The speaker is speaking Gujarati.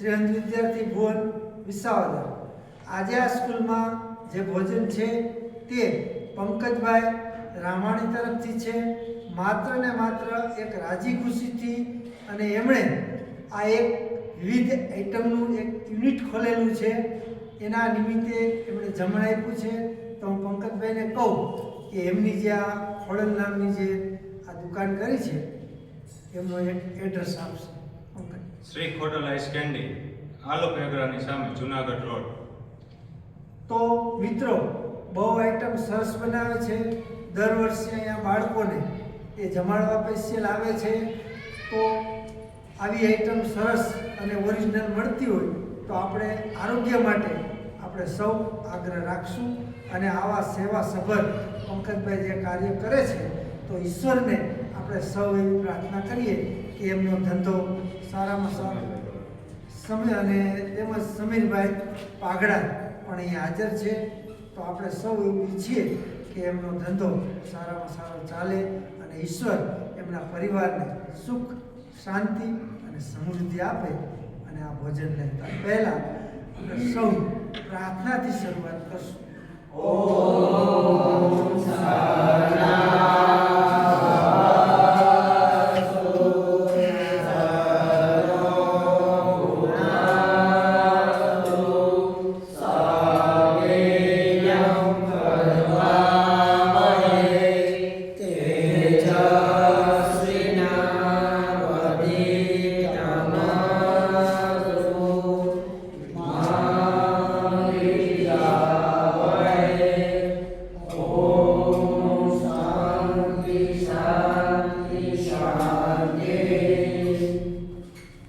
શ્રી અંધ વિદ્યાર્થી ભુવન વિસાવદર. આજે આ સ્કૂલમાં જે ભોજન છે તે પંકજભાઈ રામાણી તરફથી છે. માત્ર ને માત્ર એક રાજી ખુશીથી અને એમણે આ એક વિવિધ આઇટમનું એક યુનિટ ખોલેલું છે. એના નિમિત્તે એમણે જમણ આપ્યું છે. તો હું પંકજભાઈને કહું કે એમની જે આ ખોડલ નામની જે આ દુકાન કરી છે, એમનો એક એડ્રેસ આપશે. શ્રી ખોડલ આઈસ કેન્ડી આલોક નગરાની સામે જુનાગઢ રોડ. તો મિત્રો, બહુ આઈટમ સરસ બનાવે છે. દર વર્ષે અહીંયા બાળકોને એ જમાડવા સ્પેશિયલ આવે છે. તો આવી આઈટમ સરસ અને ઓરિજિનલ મળતી હોય, તો આપણે આરોગ્ય માટે આપણે સૌ આગ્રહ રાખશું અને આવા સેવા સભર પંકજભાઈ જે કાર્ય કરે છે તો ઈશ્વરને આપણે સૌ એવી પ્રાર્થના કરીએ કે એમનો ધંધો સારામાં સારો સમય અને તેમજ સમીરભાઈ પાઘડા પણ અહીં હાજર છે. તો આપણે સૌ એવું ઈચ્છીએ કે એમનો ધંધો સારામાં સારો ચાલે અને ઈશ્વર એમના પરિવારને સુખ, શાંતિ અને સમૃદ્ધિ આપે અને આ ભોજન લેતા પહેલાં આપણે સૌ પ્રાર્થનાથી શરૂઆત કરશું. સરના